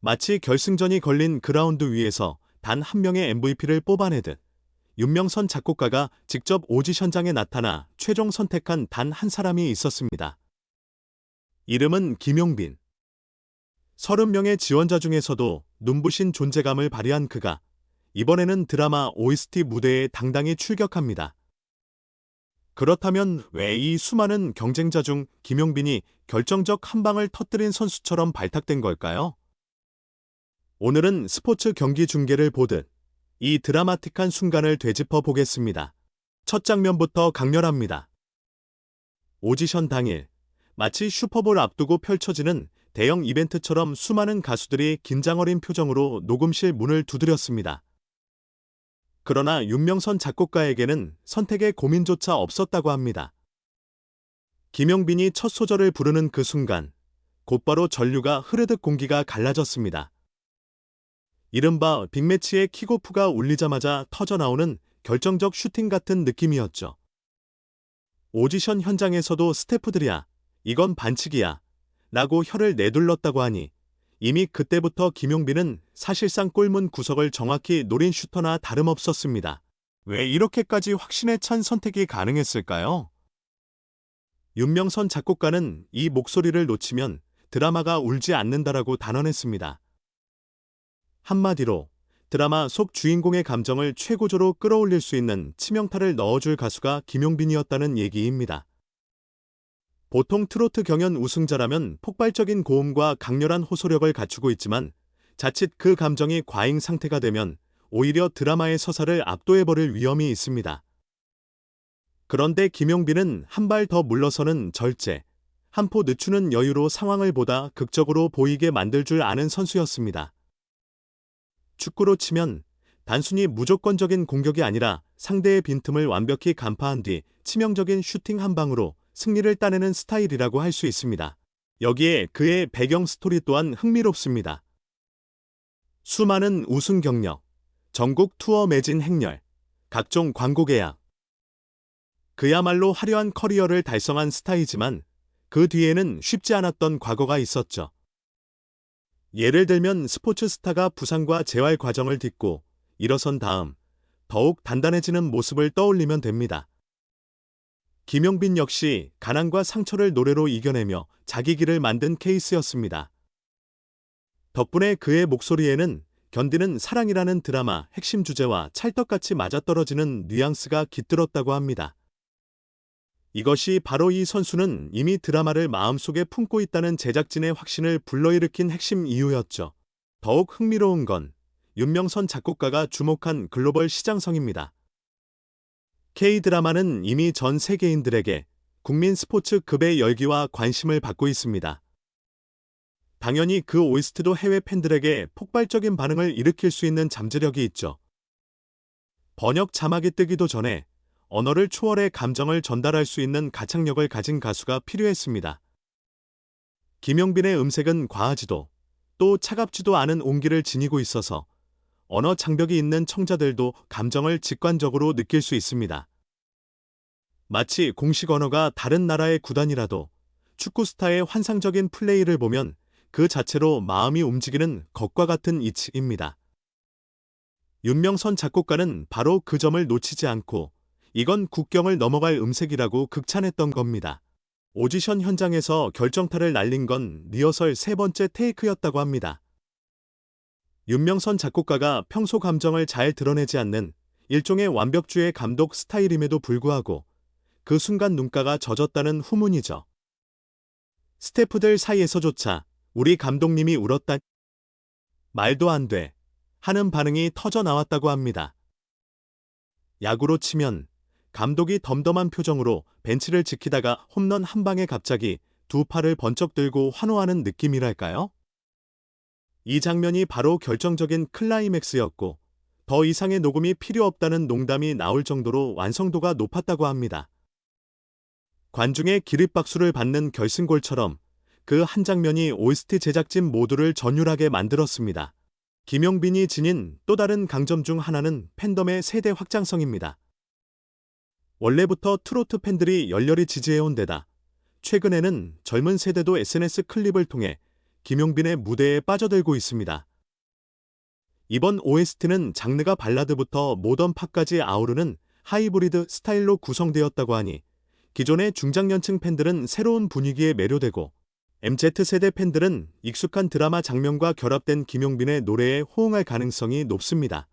마치 결승전이 걸린 그라운드 위에서 단 한 명의 MVP를 뽑아내듯 윤명선 작곡가가 직접 오디션장에 나타나 최종 선택한 단 한 사람이 있었습니다. 이름은 김용빈. 30명의 지원자 중에서도 눈부신 존재감을 발휘한 그가 이번에는 드라마 OST 무대에 당당히 출격합니다. 그렇다면 왜 이 수많은 경쟁자 중 김용빈이 결정적 한 방을 터뜨린 선수처럼 발탁된 걸까요? 오늘은 스포츠 경기 중계를 보듯 이 드라마틱한 순간을 되짚어 보겠습니다. 첫 장면부터 강렬합니다. 오디션 당일, 마치 슈퍼볼 앞두고 펼쳐지는 대형 이벤트처럼 수많은 가수들이 긴장 어린 표정으로 녹음실 문을 두드렸습니다. 그러나 윤명선 작곡가에게는 선택의 고민조차 없었다고 합니다. 김용빈이 첫 소절을 부르는 그 순간, 곧바로 전류가 흐르듯 공기가 갈라졌습니다. 이른바 빅매치의 킥오프가 울리자마자 터져나오는 결정적 슈팅 같은 느낌이었죠. 오디션 현장에서도 스태프들이야, 이건 반칙이야, 라고 혀를 내둘렀다고 하니 이미 그때부터 김용빈은 사실상 골문 구석을 정확히 노린 슈터나 다름없었습니다. 왜 이렇게까지 확신에 찬 선택이 가능했을까요? 윤명선 작곡가는 이 목소리를 놓치면 드라마가 울지 않는다라고 단언했습니다. 한마디로 드라마 속 주인공의 감정을 최고조로 끌어올릴 수 있는 치명타를 넣어줄 가수가 김용빈이었다는 얘기입니다. 보통 트로트 경연 우승자라면 폭발적인 고음과 강렬한 호소력을 갖추고 있지만 자칫 그 감정이 과잉 상태가 되면 오히려 드라마의 서사를 압도해버릴 위험이 있습니다. 그런데 김용빈은 한 발 더 물러서는 절제, 한 포 늦추는 여유로 상황을 보다 극적으로 보이게 만들 줄 아는 선수였습니다. 축구로 치면 단순히 무조건적인 공격이 아니라 상대의 빈틈을 완벽히 간파한 뒤 치명적인 슈팅 한 방으로 승리를 따내는 스타일이라고 할 수 있습니다. 여기에 그의 배경 스토리 또한 흥미롭습니다. 수많은 우승 경력, 전국 투어 매진 행렬, 각종 광고 계약. 그야말로 화려한 커리어를 달성한 스타이지만 그 뒤에는 쉽지 않았던 과거가 있었죠. 예를 들면 스포츠 스타가 부상과 재활 과정을 딛고 일어선 다음 더욱 단단해지는 모습을 떠올리면 됩니다. 김용빈 역시 가난과 상처를 노래로 이겨내며 자기 길을 만든 케이스였습니다. 덕분에 그의 목소리에는 견디는 사랑이라는 드라마 핵심 주제와 찰떡같이 맞아떨어지는 뉘앙스가 깃들었다고 합니다. 이것이 바로 이 선수는 이미 드라마를 마음속에 품고 있다는 제작진의 확신을 불러일으킨 핵심 이유였죠. 더욱 흥미로운 건 윤명선 작곡가가 주목한 글로벌 시장성입니다. K-드라마는 이미 전 세계인들에게 국민 스포츠 급의 열기와 관심을 받고 있습니다. 당연히 그 OST도 해외 팬들에게 폭발적인 반응을 일으킬 수 있는 잠재력이 있죠. 번역 자막이 뜨기도 전에 언어를 초월해 감정을 전달할 수 있는 가창력을 가진 가수가 필요했습니다. 김용빈의 음색은 과하지도 또 차갑지도 않은 온기를 지니고 있어서 언어 장벽이 있는 청자들도 감정을 직관적으로 느낄 수 있습니다. 마치 공식 언어가 다른 나라의 구단이라도 축구 스타의 환상적인 플레이를 보면 그 자체로 마음이 움직이는 것과 같은 이치입니다. 윤명선 작곡가는 바로 그 점을 놓치지 않고 이건 국경을 넘어갈 음색이라고 극찬했던 겁니다. 오디션 현장에서 결정타를 날린 건 리허설 세 번째 테이크였다고 합니다. 윤명선 작곡가가 평소 감정을 잘 드러내지 않는 일종의 완벽주의 감독 스타일임에도 불구하고 그 순간 눈가가 젖었다는 후문이죠. 스태프들 사이에서조차 우리 감독님이 울었다. 말도 안 돼. 하는 반응이 터져 나왔다고 합니다. 야구로 치면 감독이 덤덤한 표정으로 벤치를 지키다가 홈런 한 방에 갑자기 두 팔을 번쩍 들고 환호하는 느낌이랄까요? 이 장면이 바로 결정적인 클라이맥스였고 더 이상의 녹음이 필요 없다는 농담이 나올 정도로 완성도가 높았다고 합니다. 관중의 기립박수를 받는 결승골처럼 그 한 장면이 OST 제작진 모두를 전율하게 만들었습니다. 김용빈이 지닌 또 다른 강점 중 하나는 팬덤의 세대 확장성입니다. 원래부터 트로트 팬들이 열렬히 지지해온 데다 최근에는 젊은 세대도 SNS 클립을 통해 김용빈의 무대에 빠져들고 있습니다. 이번 OST는 장르가 발라드부터 모던 팝까지 아우르는 하이브리드 스타일로 구성되었다고 하니 기존의 중장년층 팬들은 새로운 분위기에 매료되고 MZ세대 팬들은 익숙한 드라마 장면과 결합된 김용빈의 노래에 호응할 가능성이 높습니다.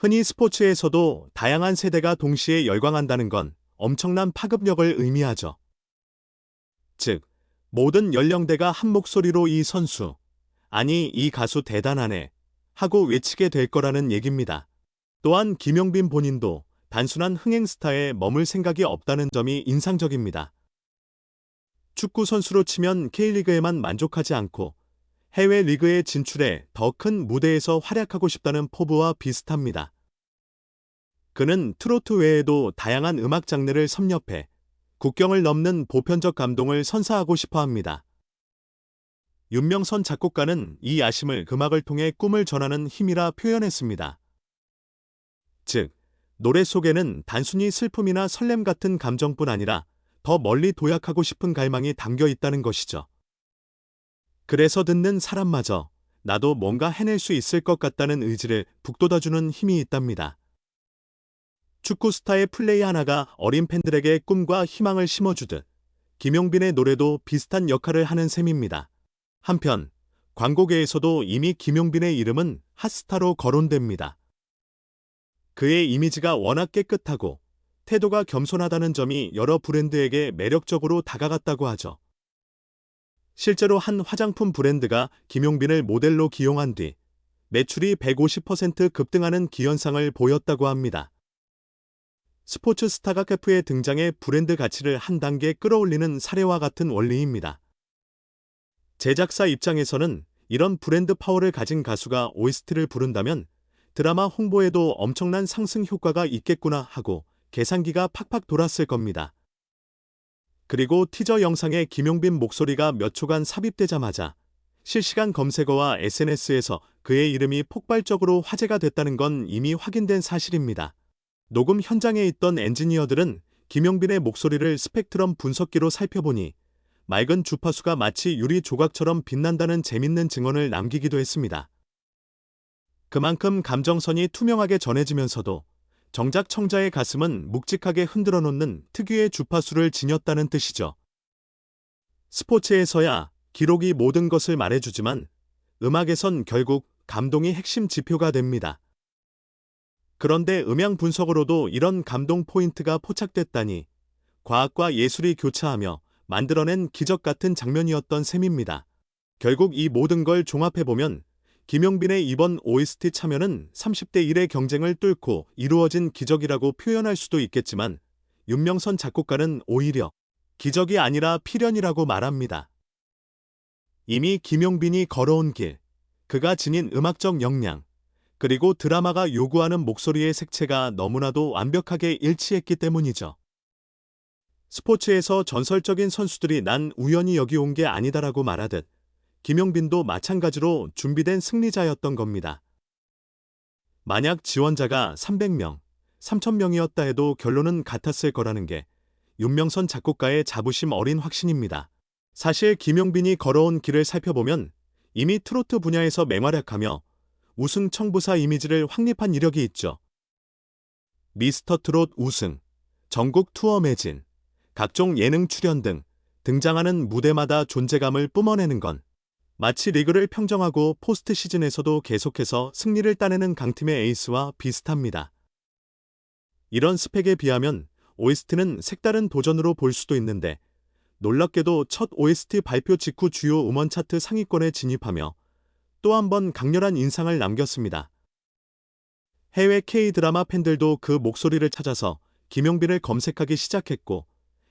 흔히 스포츠에서도 다양한 세대가 동시에 열광한다는 건 엄청난 파급력을 의미하죠. 즉, 모든 연령대가 한 목소리로 이 선수, 아니 이 가수 대단하네 하고 외치게 될 거라는 얘기입니다. 또한 김용빈 본인도 단순한 흥행 스타에 머물 생각이 없다는 점이 인상적입니다. 축구 선수로 치면 K리그에만 만족하지 않고 해외 리그에 진출해 더 큰 무대에서 활약하고 싶다는 포부와 비슷합니다. 그는 트로트 외에도 다양한 음악 장르를 섭렵해 국경을 넘는 보편적 감동을 선사하고 싶어 합니다. 윤명선 작곡가는 이 아심을 음악을 통해 꿈을 전하는 힘이라 표현했습니다. 즉, 노래 속에는 단순히 슬픔이나 설렘 같은 감정뿐 아니라 더 멀리 도약하고 싶은 갈망이 담겨 있다는 것이죠. 그래서 듣는 사람마저 나도 뭔가 해낼 수 있을 것 같다는 의지를 북돋아주는 힘이 있답니다. 축구 스타의 플레이 하나가 어린 팬들에게 꿈과 희망을 심어주듯 김용빈의 노래도 비슷한 역할을 하는 셈입니다. 한편 광고계에서도 이미 김용빈의 이름은 핫스타로 거론됩니다. 그의 이미지가 워낙 깨끗하고 태도가 겸손하다는 점이 여러 브랜드에게 매력적으로 다가갔다고 하죠. 실제로 한 화장품 브랜드가 김용빈을 모델로 기용한 뒤 매출이 150% 급등하는 기현상을 보였다고 합니다. 스포츠 스타가 캐프에 등장해 브랜드 가치를 한 단계 끌어올리는 사례와 같은 원리입니다. 제작사 입장에서는 이런 브랜드 파워를 가진 가수가 OST를 부른다면 드라마 홍보에도 엄청난 상승 효과가 있겠구나 하고 계산기가 팍팍 돌았을 겁니다. 그리고 티저 영상에 김용빈 목소리가 몇 초간 삽입되자마자 실시간 검색어와 SNS에서 그의 이름이 폭발적으로 화제가 됐다는 건 이미 확인된 사실입니다. 녹음 현장에 있던 엔지니어들은 김용빈의 목소리를 스펙트럼 분석기로 살펴보니 맑은 주파수가 마치 유리 조각처럼 빛난다는 재밌는 증언을 남기기도 했습니다. 그만큼 감정선이 투명하게 전해지면서도 정작 청자의 가슴은 묵직하게 흔들어 놓는 특유의 주파수를 지녔다는 뜻이죠. 스포츠에서야 기록이 모든 것을 말해주지만 음악에선 결국 감동이 핵심 지표가 됩니다. 그런데 음향 분석으로도 이런 감동 포인트가 포착됐다니 과학과 예술이 교차하며 만들어낸 기적 같은 장면이었던 셈입니다. 결국 이 모든 걸 종합해보면 김용빈의 이번 OST 참여는 30대 1의 경쟁을 뚫고 이루어진 기적이라고 표현할 수도 있겠지만 윤명선 작곡가는 오히려 기적이 아니라 필연이라고 말합니다. 이미 김용빈이 걸어온 길, 그가 지닌 음악적 역량, 그리고 드라마가 요구하는 목소리의 색채가 너무나도 완벽하게 일치했기 때문이죠. 스포츠에서 전설적인 선수들이 난 우연히 여기 온 게 아니다라고 말하듯 김용빈도 마찬가지로 준비된 승리자였던 겁니다. 만약 지원자가 300명, 3,000명이었다 해도 결론은 같았을 거라는 게 윤명선 작곡가의 자부심 어린 확신입니다. 사실 김용빈이 걸어온 길을 살펴보면 이미 트로트 분야에서 맹활약하며 우승 청부사 이미지를 확립한 이력이 있죠. 미스터 트롯 우승, 전국 투어 매진, 각종 예능 출연 등 등장하는 무대마다 존재감을 뿜어내는 건 마치 리그를 평정하고 포스트 시즌에서도 계속해서 승리를 따내는 강팀의 에이스와 비슷합니다. 이런 스펙에 비하면 OST는 색다른 도전으로 볼 수도 있는데 놀랍게도 첫 OST 발표 직후 주요 음원 차트 상위권에 진입하며 또 한 번 강렬한 인상을 남겼습니다. 해외 K-드라마 팬들도 그 목소리를 찾아서 김용빈을 검색하기 시작했고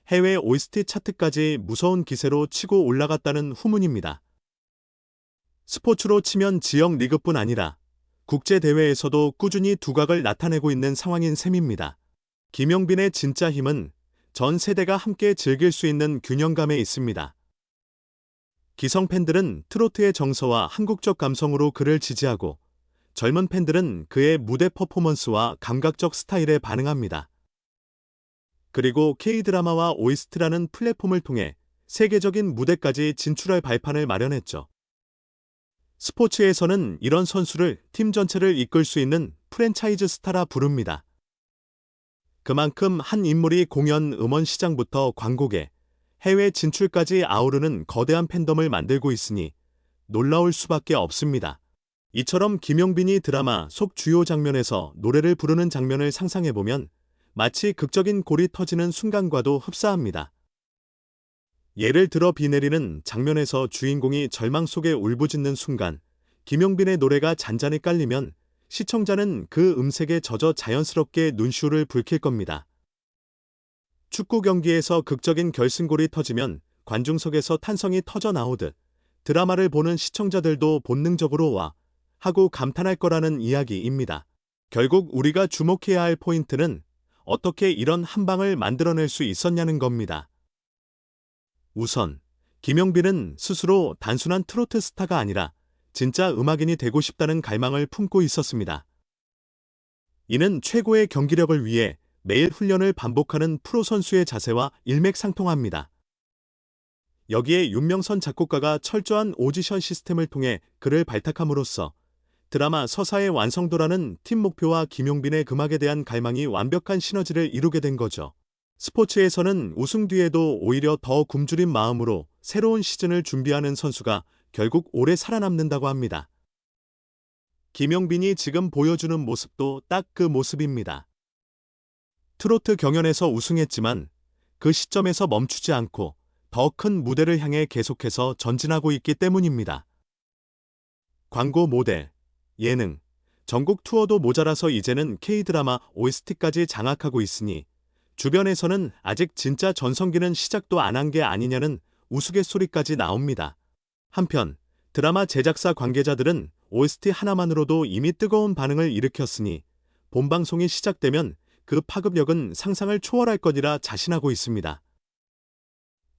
해외 OST 차트까지 무서운 기세로 치고 올라갔다는 후문입니다. 스포츠로 치면 지역 리그뿐 아니라 국제대회에서도 꾸준히 두각을 나타내고 있는 상황인 셈입니다. 김용빈의 진짜 힘은 전 세대가 함께 즐길 수 있는 균형감에 있습니다. 기성 팬들은 트로트의 정서와 한국적 감성으로 그를 지지하고 젊은 팬들은 그의 무대 퍼포먼스와 감각적 스타일에 반응합니다. 그리고 K-드라마와 OST라는 플랫폼을 통해 세계적인 무대까지 진출할 발판을 마련했죠. 스포츠에서는 이런 선수를 팀 전체를 이끌 수 있는 프랜차이즈 스타라 부릅니다. 그만큼 한 인물이 공연 음원 시장부터 광고계, 해외 진출까지 아우르는 거대한 팬덤을 만들고 있으니 놀라울 수밖에 없습니다. 이처럼 김용빈이 드라마 속 주요 장면에서 노래를 부르는 장면을 상상해보면 마치 극적인 골이 터지는 순간과도 흡사합니다. 예를 들어 비 내리는 장면에서 주인공이 절망 속에 울부짖는 순간 김용빈의 노래가 잔잔히 깔리면 시청자는 그 음색에 젖어 자연스럽게 눈시울을 붉힐 겁니다. 축구 경기에서 극적인 결승골이 터지면 관중석에서 탄성이 터져 나오듯 드라마를 보는 시청자들도 본능적으로 와 하고 감탄할 거라는 이야기입니다. 결국 우리가 주목해야 할 포인트는 어떻게 이런 한 방을 만들어낼 수 있었냐는 겁니다. 우선 김용빈은 스스로 단순한 트로트 스타가 아니라 진짜 음악인이 되고 싶다는 갈망을 품고 있었습니다. 이는 최고의 경기력을 위해 매일 훈련을 반복하는 프로 선수의 자세와 일맥상통합니다. 여기에 윤명선 작곡가가 철저한 오디션 시스템을 통해 그를 발탁함으로써 드라마 서사의 완성도라는 팀 목표와 김용빈의 음악에 대한 갈망이 완벽한 시너지를 이루게 된 거죠. 스포츠에서는 우승 뒤에도 오히려 더 굶주린 마음으로 새로운 시즌을 준비하는 선수가 결국 오래 살아남는다고 합니다. 김용빈이 지금 보여주는 모습도 딱 그 모습입니다. 트로트 경연에서 우승했지만 그 시점에서 멈추지 않고 더 큰 무대를 향해 계속해서 전진하고 있기 때문입니다. 광고 모델, 예능, 전국 투어도 모자라서 이제는 K-드라마 OST까지 장악하고 있으니 주변에서는 아직 진짜 전성기는 시작도 안 한 게 아니냐는 우스갯소리까지 나옵니다. 한편 드라마 제작사 관계자들은 OST 하나만으로도 이미 뜨거운 반응을 일으켰으니 본방송이 시작되면 그 파급력은 상상을 초월할 것이라 자신하고 있습니다.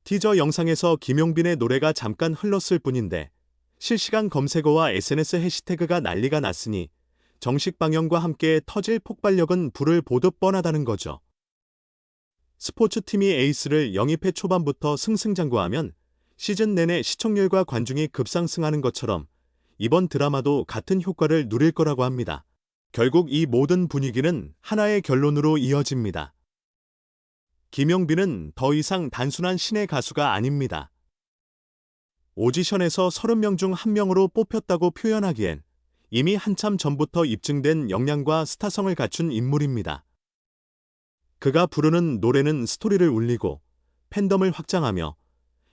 티저 영상에서 김용빈의 노래가 잠깐 흘렀을 뿐인데 실시간 검색어와 SNS 해시태그가 난리가 났으니 정식 방영과 함께 터질 폭발력은 불을 보듯 뻔하다는 거죠. 스포츠팀이 에이스를 영입해 초반부터 승승장구하면 시즌 내내 시청률과 관중이 급상승하는 것처럼 이번 드라마도 같은 효과를 누릴 거라고 합니다. 결국 이 모든 분위기는 하나의 결론으로 이어집니다. 김용빈은 더 이상 단순한 신의 가수가 아닙니다. 오디션에서 30명 중한 명으로 뽑혔다고 표현하기엔 이미 한참 전부터 입증된 역량과 스타성을 갖춘 인물입니다. 그가 부르는 노래는 스토리를 울리고 팬덤을 확장하며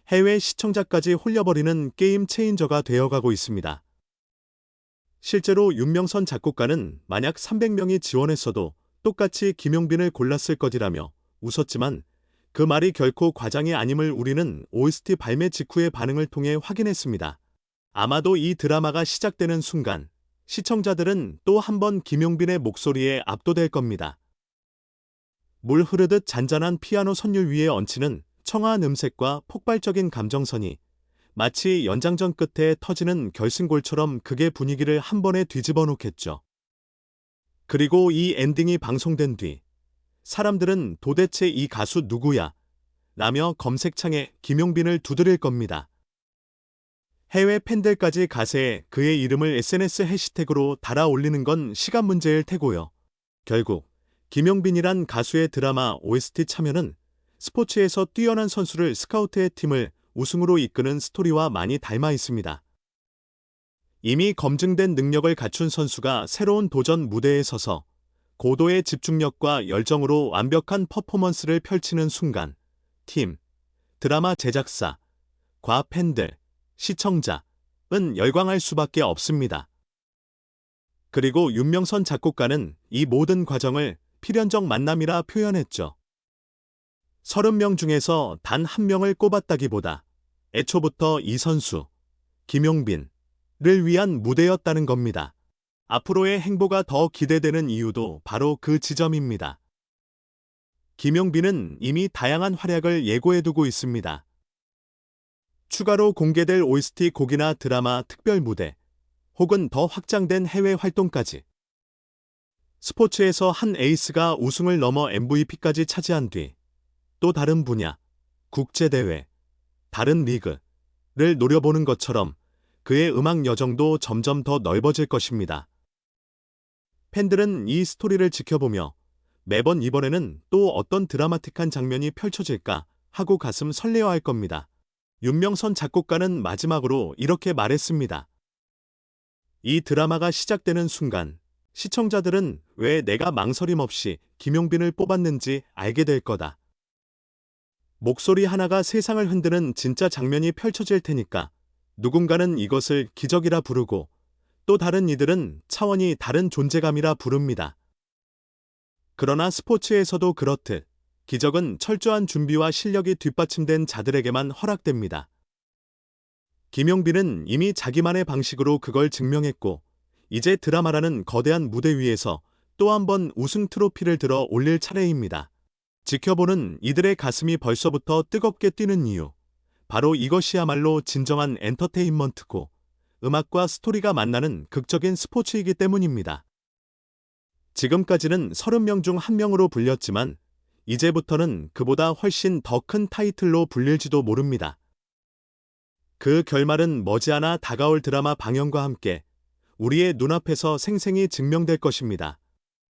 해외 시청자까지 홀려버리는 게임 체인저가 되어가고 있습니다. 실제로 윤명선 작곡가는 만약 300명이 지원했어도 똑같이 김용빈을 골랐을 것이라며 웃었지만 그 말이 결코 과장이 아님을 우리는 OST 발매 직후의 반응을 통해 확인했습니다. 아마도 이 드라마가 시작되는 순간 시청자들은 또 한 번 김용빈의 목소리에 압도될 겁니다. 물 흐르듯 잔잔한 피아노 선율 위에 얹히는 청아한 음색과 폭발적인 감정선이 마치 연장전 끝에 터지는 결승골처럼 극의 분위기를 한 번에 뒤집어 놓겠죠. 그리고 이 엔딩이 방송된 뒤 사람들은 도대체 이 가수 누구야? 라며 검색창에 김용빈을 두드릴 겁니다. 해외 팬들까지 가세에 그의 이름을 SNS 해시태그로 달아 올리는 건 시간 문제일 테고요. 결국 김용빈이란 가수의 드라마 OST 참여는 스포츠에서 뛰어난 선수를 스카우트의 팀을 우승으로 이끄는 스토리와 많이 닮아 있습니다. 이미 검증된 능력을 갖춘 선수가 새로운 도전 무대에 서서 고도의 집중력과 열정으로 완벽한 퍼포먼스를 펼치는 순간, 팀, 드라마 제작사, 과 팬들, 시청자은 열광할 수밖에 없습니다. 그리고 윤명선 작곡가는 이 모든 과정을 필연적 만남이라 표현했죠. 30명 중에서 단 한 명을 꼽았다기보다 애초부터 이 선수, 김용빈을 위한 무대였다는 겁니다. 앞으로의 행보가 더 기대되는 이유도 바로 그 지점입니다. 김용빈은 이미 다양한 활약을 예고해두고 있습니다. 추가로 공개될 OST 곡이나 드라마 특별 무대, 혹은 더 확장된 해외 활동까지. 스포츠에서 한 에이스가 우승을 넘어 MVP까지 차지한 뒤 또 다른 분야, 국제대회, 다른 리그를 노려보는 것처럼 그의 음악 여정도 점점 더 넓어질 것입니다. 팬들은 이 스토리를 지켜보며 매번 이번에는 또 어떤 드라마틱한 장면이 펼쳐질까 하고 가슴 설레어 할 겁니다. 윤명선 작곡가는 마지막으로 이렇게 말했습니다. 이 드라마가 시작되는 순간 시청자들은 왜 내가 망설임 없이 김용빈을 뽑았는지 알게 될 거다. 목소리 하나가 세상을 흔드는 진짜 장면이 펼쳐질 테니까 누군가는 이것을 기적이라 부르고 또 다른 이들은 차원이 다른 존재감이라 부릅니다. 그러나 스포츠에서도 그렇듯 기적은 철저한 준비와 실력이 뒷받침된 자들에게만 허락됩니다. 김용빈은 이미 자기만의 방식으로 그걸 증명했고 이제 드라마라는 거대한 무대 위에서 또 한 번 우승 트로피를 들어 올릴 차례입니다. 지켜보는 이들의 가슴이 벌써부터 뜨겁게 뛰는 이유. 바로 이것이야말로 진정한 엔터테인먼트고 음악과 스토리가 만나는 극적인 스포츠이기 때문입니다. 지금까지는 30명 중한 명으로 불렸지만 이제부터는 그보다 훨씬 더 큰 타이틀로 불릴지도 모릅니다. 그 결말은 머지않아 다가올 드라마 방영과 함께 우리의 눈앞에서 생생히 증명될 것입니다.